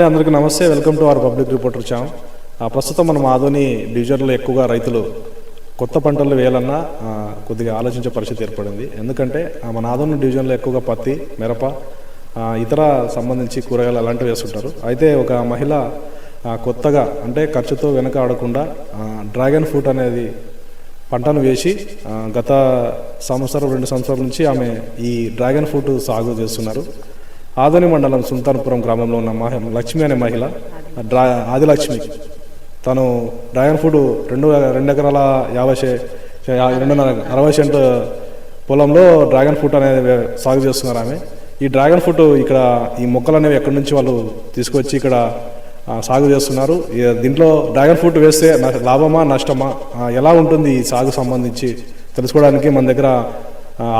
అండి అందరికీ నమస్తే. Welcome to our public reporter channel ప్రస్తుతం మనం ఆదోని డివిజన్లో ఎక్కువగా రైతులు కొత్త పంటలు వేయాలన్నా కొద్దిగా ఆలోచించే పరిస్థితి ఏర్పడింది. ఎందుకంటే ఆ, మన ఆదోని డివిజన్లో ఎక్కువగా పత్తి మిరప ఇతర సంబంధించి కూరగాయలు అలాంటివి వేస్తుంటారు. అయితే ఒక మహిళ కొత్తగా అంటే ఖర్చుతో వెనక ఆడకుండా డ్రాగన్ ఫ్రూట్ అనేది పంటను వేసి గత సంవత్సరం రెండు సంవత్సరాల నుంచి ఆమె ఈ డ్రాగన్ ఫ్రూట్ సాగు చేస్తున్నారు. ఆదోని మండలం సుల్తాన్పురం గ్రామంలో ఉన్న మహి లక్ష్మి అనే మహిళ డ్రా ఆదిలక్ష్మి. తను డ్రాగన్ ఫ్రూట్ రెండు రెండు ఎకరాల యాభై రెండున్నర అరవై సెంట్ పొలంలో డ్రాగన్ ఫ్రూట్ అనేది సాగు చేస్తున్నారు ఆమె. ఈ డ్రాగన్ ఫ్రూట్ ఇక్కడ ఈ మొక్కలు అనేవి ఎక్కడి నుంచి వాళ్ళు తీసుకొచ్చి ఇక్కడ సాగు చేస్తున్నారు. దీంట్లో డ్రాగన్ ఫ్రూట్ వేస్తే లాభమా నష్టమా? ఎలా ఉంటుంది ఈ సాగు సంబంధించి తెలుసుకోవడానికి మన దగ్గర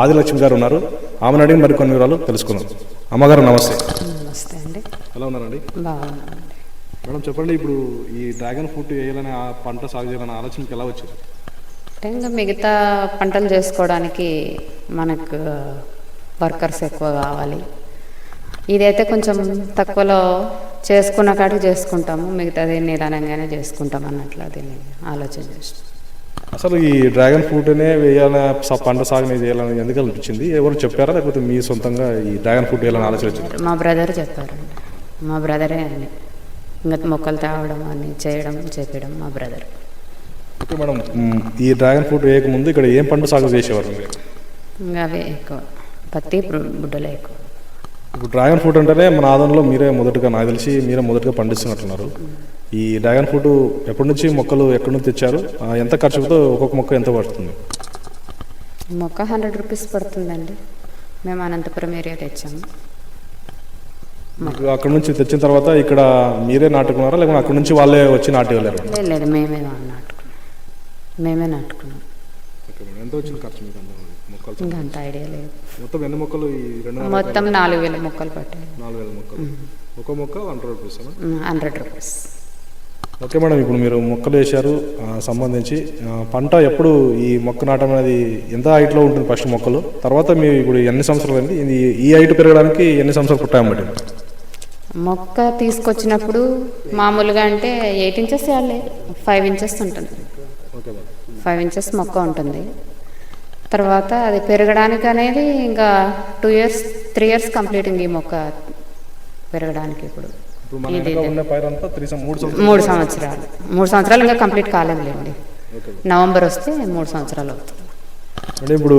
ఆదిలక్ష్మి గారు ఉన్నారు. ఆమెను అడిగి మరికొన్ని వివరాలు తెలుసుకున్నాం అమ్మగారు నమస్తే. నమస్తే అండి. ఎలా ఉన్నారండి? బాగున్నానండి మేడం చెప్పండి ఇప్పుడు ఈ డ్రాగన్ ఫ్రూట్ వేయాలని ఆ పంట సాగు చేయాలని ఆలోచనకి ఎలా వచ్చింది అంటే ఇంకా మిగతా పంటలు చేసుకోవడానికి మనకు వర్కర్స్ ఎక్కువ కావాలి. ఇదైతే కొంచెం తక్కువలో చేసుకున్న కాడికి చేసుకుంటాము మిగతాది నిదానంగానే చేసుకుంటాం అన్నట్లు దీన్ని ఆలోచన చేస్తాం అసలు ఈ డ్రాగన్ ఫ్రూట్నే వేయాలని పంట సాగుని చేయాలని ఎందుకు అనిపించింది ఎవరు చెప్పారా? లేకపోతే మీ సొంతంగా ఈ డ్రాగన్ ఫ్రూట్ వేయాలని ఆలోచన వచ్చింది మా బ్రదర్ చెప్పారండి మా బ్రదరే అన్ని ఇంకా మొక్కలు తేవడం అన్ని చేయడం చెప్పడం మా బ్రదర్. Okay madam. ఈ డ్రాగన్ ఫ్రూట్ వేయకముందు ఇక్కడ ఏం పంట సాగు చేసేవారు ఇంకా అవే ఎక్కువ. పత్తి బుడ్డలే ఎక్కువ. ఇప్పుడు డ్రాగన్ ఫ్రూట్ అంటేనే మన ఆదంలో మీరే మొదటగా నాకు తెలిసి మీరే మొదటగా పండిస్తున్నట్టున్నారు. ఈ డ్రాగన్ ఫ్రూట్ ఎప్పటి నుంచి మొక్కలు ఎక్కడి నుంచి తెచ్చారు? ఎంత ఖర్చుతో ఒక్కొక్క మొక్క ఎంత పడుతుంది? మొక్క హండ్రెడ్ రూపీస్ పడుతుందండి. మేము అనంతపురం ఏరియా తెచ్చాము. అక్కడ నుంచి తెచ్చిన తర్వాత ఇక్కడ మీరే నాటుకున్నారా? లేకపోతే అక్కడ నుంచి వాళ్ళే వచ్చి నాటి వెళ్ళారు లేదు లేదు మేమే నాటుకున్నాం. మేమే నాటుకున్నాం. ఎంత వచ్చింది ఖర్చు మీకు మొక్కలు? ఇంకా అంత ఐడియా లేదు. మొత్తం ఎన్ని మొక్కలు ఈ రెండు మొత్తం నాలుగు వేల మొక్కలు పట్టాయి. నాలుగు వేల మొక్కలు. ఒక మొక్క one rupees hundred rupees. Okay madam ఇప్పుడు మీరు మొక్కలు వేశారు సంబంధించి పంట ఎప్పుడు ఈ మొక్క నాటం అనేది ఎంత హైట్లో ఉంటుంది ఫస్ట్ మొక్కలు? తర్వాత మీరు ఇప్పుడు ఎన్ని సంవత్సరాలు అయింది? ఇది ఈ హైట్ పెరగడానికి ఎన్ని సంవత్సరాలు పుట్టాయన్నమాట మొక్క తీసుకొచ్చినప్పుడు మామూలుగా అంటే ఎయిట్ ఇంచెస్ వేయాలి ఫైవ్ ఇంచెస్ ఉంటుంది. ఫైవ్ ఇంచెస్ మొక్క ఉంటుంది. తర్వాత అది పెరగడానికి అనేది ఇంకా two years three years complete ఇంక ఈ మొక్క పెరగడానికి ఇప్పుడు. మూడు సంవత్సరాలు. మూడు సంవత్సరాలు. ఇంకా కంప్లీట్ కాలేదులేండి నవంబర్ వస్తే మూడు సంవత్సరాలు అవుతుంది. అంటే ఇప్పుడు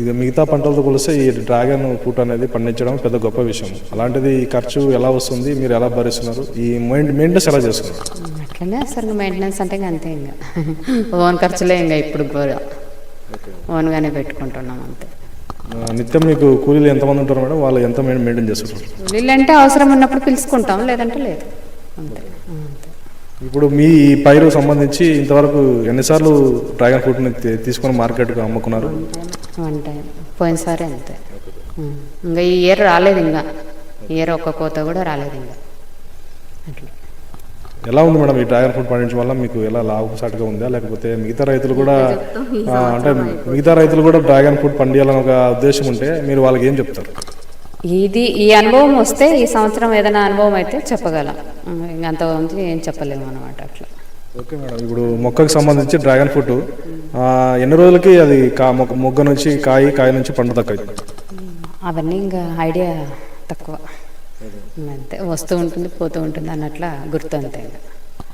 ఇది మిగతా పంటలతో పోలిస్తే ఈ డ్రాగన్ ఫ్రూట్ అనేది పండించడం పెద్ద గొప్ప విషయం. అలాంటిది ఖర్చు ఎలా వస్తుంది? మీరు ఎలా భరిస్తున్నారు? ఈ మెయింటెనెన్స్ ఎలా చేస్తున్నారు? అట్లనే అసలు మెయింటెనెన్స్ అంటే అంతే ఇంకా. ఓన్ ఖర్చులే ఇంకా ఇప్పుడు కూడా ఓన్గానే పెట్టుకుంటున్నాం అంతే. నిత్యం మీకు కూలీలు ఎంతమంది ఉంటారు మేడం? వాళ్ళు ఎంత మెయింటైన్ చేస్తుంటారు? వీళ్ళు అంటే అవసరం ఉన్నప్పుడు పిలుచుకుంటాం లేదంటే లేదు. అంతే ఇప్పుడు మీ పైరు సంబంధించి ఇంతవరకు ఎన్నిసార్లు డ్రాగన్ ఫ్రూట్ని తీసుకొని మార్కెట్కి అమ్ముకున్నారు? వన్ టైం పోయినసారి అంతే. ఇంకా ఈ ఇయర్ రాలేదు ఇంకా. ఈ ఇయర్ ఒక్క కోత కూడా రాలేదు ఇంకా. అట్లా. ఎలా ఉంది మేడం ఈ డ్రాగన్ ఫ్రూట్ పండించడం వల్ల? మీకు ఎలా లాభసాటిగా ఉందా? లేకపోతే మిగతా రైతులు కూడా ఆ, అంటే మిగతా రైతులు కూడా డ్రాగన్ ఫ్రూట్ పండియాలని ఒక ఉద్దేశం ఉంటే మీరు వాళ్ళకి ఏం చెప్తారు? ఇది ఈ అనుభవం వస్తే ఈ సంవత్సరం ఏదైనా అనుభవం అయితే చెప్పగలం. అంత ఉంది ఏం చెప్పలేము అనమాట అట్లా. Okay madam. ఇప్పుడు మొక్కకు సంబంధించి డ్రాగన్ ఫ్రూట్ ఆ, ఎన్ని రోజులకి అది కా మొక్క మొగ్గ నుంచి కాయ కాయ నుంచి పండు దక్క అవన్నీ ఇంకా ఐడియా తక్కువ. అంతే వస్తూ ఉంటుంది పోతూ ఉంటుంది అన్నట్ల గుర్తు అంతే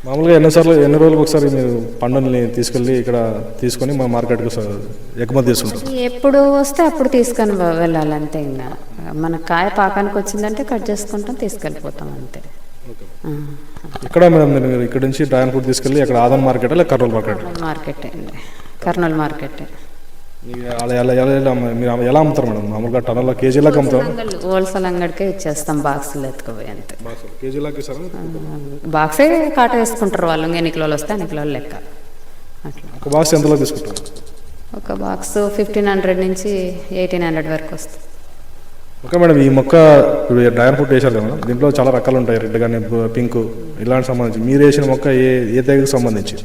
మామూలుగా ఎన్నిసార్లు ఎన్ని రోజులకు ఒకసారి మీరు పండుని తీసుకెళ్ళి ఇక్కడ తీసుకొని మా మార్కెట్కి ఎగుమతి చేసుకుంటారు? ఎప్పుడు వస్తే అప్పుడు తీసుకొని వెళ్ళాలి అంతే ఇంకా. మన కాయ పాకానికి వచ్చిందంటే కట్ చేసుకుంటాం తీసుకెళ్ళిపోతాం అంతే. ఇక్కడ మేడం మీరు ఇక్కడ నుంచి డ్రాగన్ ఫ్రూట్ తీసుకెళ్ళి ఇక్కడ ఆదన్ మార్కెట్ లేదా కర్నూలు మార్కెట్? మార్కెట్ అండి. కర్నూలు మార్కెట్. అలా ఎలా ఎలా ఎలా అమ్మ- మీరు ఎలా అమ్ముతారు మేడం? మామూలుగా టన్నుల కేజీలకు అమ్ముతారు? హోల్సేల్ అంగడికే ఇచ్చేస్తాం బాక్సులు ఎత్తుకుపోయి అంతే. కేజీలకు బాక్సే కాట వేసుకుంటారు వాళ్ళు ఎన్ని కిలోలు వస్తే అన్ని కిలోలు లెక్క. అట్లా. ఒక బాక్స్ ఎంతలో తీసుకుంటారు? ఒక బాక్స్ ఫిఫ్టీన్ హండ్రెడ్ నుంచి ఎయిటీన్ హండ్రెడ్ వరకు వస్తుంది. ఓకే మేడం ఈ మొక్క ఇప్పుడు డ్రాగన్ ఫ్రూట్ వేశారు కదా మేడం దీంట్లో చాలా రకాలు ఉంటాయి రెడ్ కానీ పింక్ ఇలాంటి సంబంధించి. మీరు వేసిన మొక్క ఏ ఏ తెగకు సంబంధించి?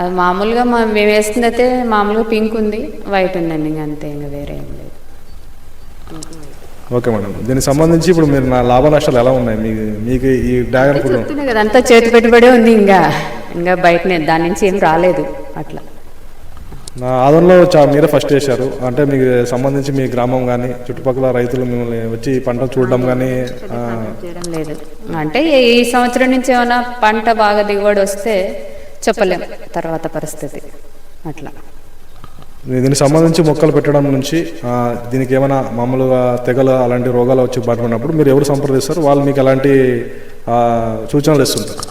అది మామూలుగా మా మేము వేస్తుంది అయితే మామూలుగా పింక్ ఉంది వైట్ ఉందండి ఇంక అంతే ఇంకా వేరే ఏం లేదు. Okay madam. దీనికి సంబంధించి ఇప్పుడు మీరు నా లాభ నష్టాలు ఎలా ఉన్నాయి? మీకు మీకు ఈ డ్రాగన్ ఫ్రూట్ కదా అంతా చేతి పెట్టుబడే ఉంది ఇంకా. ఇంకా బయటనే దాని నుంచి ఏం రాలేదు అట్లా. నా ఆదంలో చా మీరే ఫస్ట్ చేశారు. అంటే మీకు సంబంధించి మీ గ్రామం కానీ చుట్టుపక్కల రైతులు మిమ్మల్ని వచ్చి ఈ పంట చూడడం కానీ చేయడం లేదు. అంటే ఈ సంవత్సరం నుంచి ఏమైనా పంట బాగా దిగుబడి వస్తే చెప్పలేం. తర్వాత పరిస్థితి. అట్లా. దీనికి సంబంధించి మొక్కలు పెట్టడం నుంచి దీనికి ఏమైనా మామూలుగా తెగలు అలాంటి రోగాలు వచ్చి పడుకున్నప్పుడు మీరు ఎవరు సంప్రదిస్తారు? వాళ్ళు మీకు ఎలాంటి ఆ, సూచనలు ఇస్తుంటారు?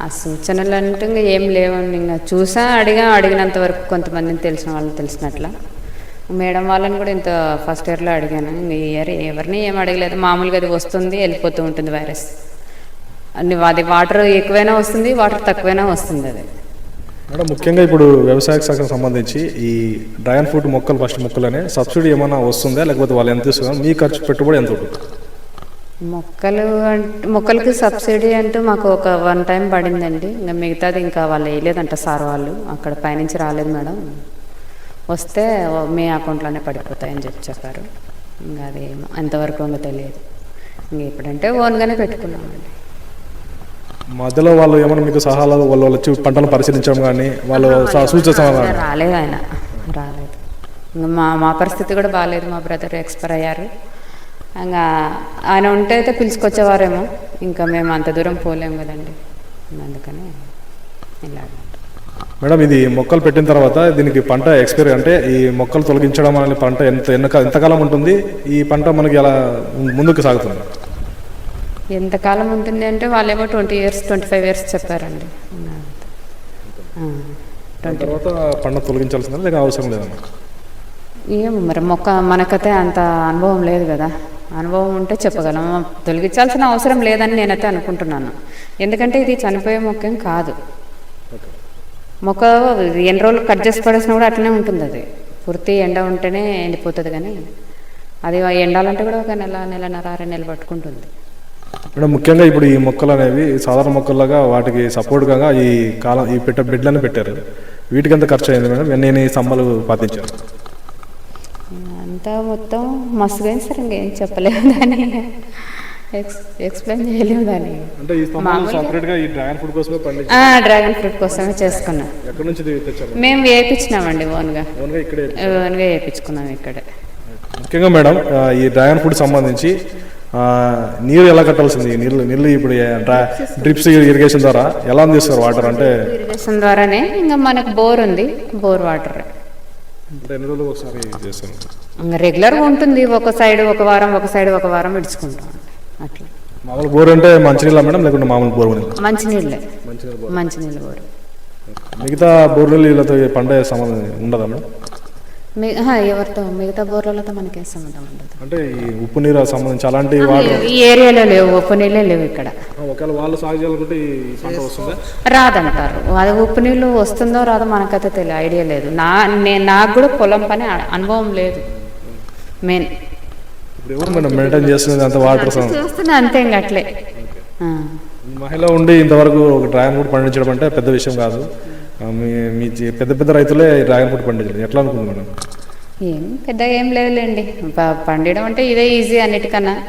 ఆ సూచనలు అంటూ ఇంకా ఏం లేవండి. ఇంకా చూసా అడిగా అడిగినంత వరకు కొంతమందిని తెలిసిన వాళ్ళని తెలిసినట్ల. మేడం వాళ్ళని కూడా ఇంత ఫస్ట్ ఇయర్లో అడిగాను. ఈ ఇయర్ ఎవరిని ఏం అడగలేదు. మామూలుగా అది వస్తుంది వెళ్ళిపోతూ ఉంటుంది వైరస్. అన్ని అది వాటర్ ఎక్కువైనా వస్తుంది వాటర్ తక్కువైనా వస్తుంది అది. మేడం ముఖ్యంగా ఇప్పుడు వ్యవసాయ శాఖకు సంబంధించి ఈ డ్రాగన్ ఫ్రూట్ మొక్కలు ఫస్ట్ మొక్కలనే సబ్సిడీ ఏమైనా వస్తుందా? లేకపోతే వాళ్ళు ఎంత ఇస్తున్నారు మీ ఖర్చు పెట్టుబడి ఎంత ఉంటుంది? మొక్కలు అంటే మొక్కలకి సబ్సిడీ అంటూ మాకు ఒక వన్ టైం పడిందండి. ఇంకా మిగతాది ఇంకా వాళ్ళు వేయలేదంట సార్ వాళ్ళు. అక్కడ పైనుంచి రాలేదు మేడం. వస్తే మీ అకౌంట్లోనే పడిపోతాయని చెప్పి చెప్పారు. ఇంకా అది ఎంతవరకు ఇంకా తెలియదు. ఇంక ఇప్పుడంటే ఓన్గానే పెట్టుకున్నామండి. మధ్యలో వాళ్ళు ఏమైనా మీకు సహాయాలు వాళ్ళు వచ్చి పంటను పరిశీలించడం కానీ వాళ్ళు స- సూచన సమాధానం. రాలేదు ఆయన. రాలేదు మా మా పరిస్థితి కూడా బాగాలేదు. మా బ్రదర్ ఎక్స్పైర్ అయ్యారు. ఇంకా ఆయన ఉంటే అయితే పిలుచుకొచ్చేవారేమో. ఇంకా మేము అంత దూరం పోలేము కదండి. అందుకని ఇలా మేడం ఇది మొక్కలు పెట్టిన తర్వాత దీనికి పంట ఎక్స్పైరీ అంటే ఈ మొక్కలు తొలగించడం అనే పంట ఎంత ఎంతకాలం ఉంటుంది? ఈ పంట మనకి ఎలా ముందుకు సాగుతుంది? ఎంతకాలం ఉంటుంది అంటే వాళ్ళేమో twenty years twenty five years చెప్పారండి. తర్వాత పంట తొలగించాల్సిందా లేక అవసరం లేదమ్మా ఏమో మరి మొక్క మనకైతే అంత అనుభవం లేదు కదా. అనుభవం ఉంటే చెప్పగలం. తొలగించాల్సిన అవసరం లేదని నేనైతే అనుకుంటున్నాను. ఎందుకంటే ఇది చనిపోయే మొక్కేం కాదు. మొక్క ఎన్ని రోజులు కట్ చేసి పడేసినా కూడా అట్లనే ఉంటుంది అది. పూర్తి ఎండ ఉంటేనే ఎండిపోతుంది కానీ అది ఎండాలంటే కూడా ఒక నెల నెలన్నర రెండు నెలలు పట్టుకుంటుంది. మేడం ముఖ్యంగా ఇప్పుడు ఈ మొక్కలు అనేవి సాధారణ మొక్కల్లాగా వాటికి సపోర్ట్గా ఈ కాలం ఈ పెట్ట బిడ్లను పెట్టారు. వీటికి ఎంత ఖర్చు అయింది మేడం? ఎన్ని ఎన్ని స్తంభాలు పాతించారు? అంతా మొత్తం మస్తుగా అయింది సార్ ఇంకేం చెప్పలేము దాన్ని. ఎక్స్ ఎక్స్ప్లెయిన్ చేయలేము దాన్ని. అంటే ఈ సపరేట్గా ఈ డ్రాగన్ ఫ్రూట్ కోసమే పండించి డ్రాగన్ ఫ్రూట్ కోసమే చేసుకున్నాం. ఎక్కడి నుంచి తెచ్చారు మేము వేయించినామండి ఓన్గా. ఓన్గా ఇక్కడే ఓన్గా వేయించుకున్నాం ఇక్కడే. ముఖ్యంగా మేడం ఈ డ్రాగన్ ఫ్రూట్ సంబంధించి నీరు ఎలా కట్టాల్సింది? నీళ్ళు నీళ్ళు ఇప్పుడు డ్రిప్స్ ఇరిగేషన్ ద్వారా ఎలా అందిస్తారు వాటర్? అంటే ఇరిగేషన్ ద్వారానే ఇంకా మనకు బోర్ ఉంది బోర్ వాటర్. రెగ్యులర్గా ఉంటుంది ఒక సైడ్ ఒక వారం ఒక సైడ్ ఒక వారం ఇడుచుకుంటాం అట్లా. మామూలు బోర్ అంటే మంచినీళ్ళ మేడం లేకుంటే మామూలు బోర్ నీళ్ళు మంచినీళ్ళే. మంచినీళ్ళు బోర్. మిగతా బోర్ నీళ్ళతో పండే సంబంధం ఉండదా మేడం? ఎవరితో? మిగతా బోర్లతో మనకేం సంబంధం ఉండదు. అంటే ఈ ఉప్పు నీరు సంబంధించి అలాంటి ఈ ఏరియాలో లేవు ఉప్పు నీళ్ళే లేవు ఇక్కడ. ఒకవేళ వాళ్ళు సాగు చేయాలనుకుంటే రాదంటారు. అది ఉప్పు నీళ్ళు వస్తుందో రాదో మనకైతే తెలియదు ఐడియా లేదు. నా నేను నాకు కూడా పొలం పని అనుభవం లేదు. మెయిన్. మెయింటైన్ చేస్తున్నది అంత వాటర్ చేస్తున్నా అంతే ఇంక అట్లే. మహిళ ఉండి ఇంతవరకు ఒక డ్రాగన్ ఫ్రూట్ పండించడం అంటే పెద్ద విషయం కాదు. మీ మీ పెద్ద పెద్ద రైతులే డ్రాగన్ ఫ్రూట్ పండించండి ఎట్లా అనుకుంది మేడం? ఏం పెద్దగా ఏం లేదులేండి. ప- పండియడం అంటే ఇదే ఈజీ అన్నిటికన్నా.